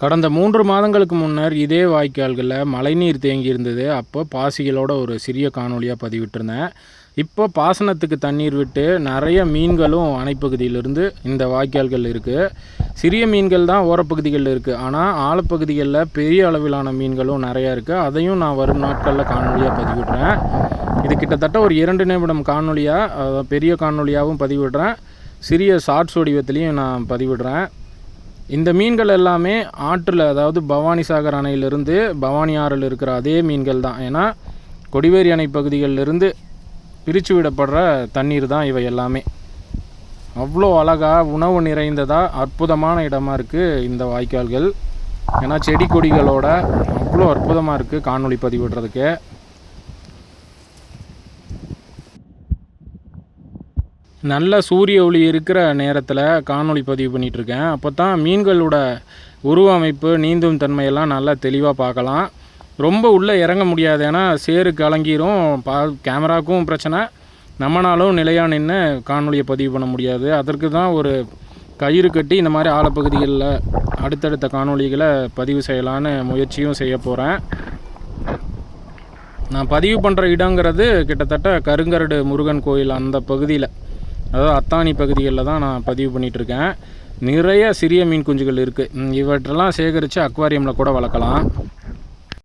கடந்த மூன்று மாதங்களுக்கு முன்னர் இதே வாய்க்கால்களில் மழைநீர் தேங்கி இருந்தது அப்போ பாசிகளோட ஒரு சிறிய காணொலியாக பதிவிட்டிருந்தேன். இப்போ பாசனத்துக்கு தண்ணீர் விட்டு நிறைய மீன்களும் அணைப்பகுதியிலிருந்து இந்த வாய்க்கால்கள் இருக்குது சிறிய மீன்கள் தான் ஓரப்பகுதிகளில் இருக்குது ஆனால் ஆழப்பகுதிகளில் பெரிய அளவிலான மீன்களும் நிறையா இருக்குது அதையும் நான் வரும் நாட்களில் காணொலியாக பதிவிடுறேன். இது கிட்டத்தட்ட ஒரு இரண்டு நிமிடம் காணொலியாக பெரிய காணொலியாகவும் பதிவிடுறேன். சிறிய ஷார்ட்ஸ் வடிவத்திலையும் நான் பதிவிடுறேன். இந்த மீன்கள் எல்லாமே ஆற்றில் அதாவது பவானி சாகர் அணையிலிருந்து பவானி ஆறில் இருக்கிற அதே மீன்கள் தான். ஏன்னா கொடிவேரி அணை பகுதிகளிலிருந்து பிரித்து விடப்படுற தண்ணீர் தான் இவை எல்லாமே. அவ்வளோ அழகாக உணவு நிறைந்ததாக அற்புதமான இடமா இருக்குது இந்த வாய்க்கால்கள். ஏன்னா செடி கொடிகளோட அவ்வளோ அற்புதமாக இருக்குது காணொளி பதிவிடுறதுக்கு. நல்ல சூரிய ஒளி இருக்கிற நேரத்தில் காணொளி பதிவு பண்ணிகிட்ருக்கேன் அப்போ தான் மீன்களோட உருவமைப்பு நீந்தும் தன்மையெல்லாம் நல்லா தெளிவாக பார்க்கலாம் ரொம்ப உள்ளே இறங்க முடியாது ஏன்னா சேறு கலங்கிரும் பா கேமராவுக்கும் பிரச்சனை. நம்மனாலும் நிலையாக நின்று காணொலியை பதிவு பண்ண முடியாது. அதற்கு தான் ஒரு கயிறு கட்டி இந்த மாதிரி ஆழப்பகுதிகளில் அடுத்தடுத்த காணொளிகளை பதிவு செய்யலான்னு முயற்சியும் செய்ய போகிறேன் நான் பதிவு பண்ணுற இடங்கிறது கிட்டத்தட்ட கருங்கரடு முருகன் கோயில் அந்த பகுதியில். அதாவது அத்தானி பகுதிகளில் தான் நான் பதிவு பண்ணிகிட்ருக்கேன். நிறைய சிறிய மீன் குஞ்சுகள் இருக்குது இவற்றெல்லாம் சேகரித்து அக்வாரியமில் கூட வளர்க்கலாம்.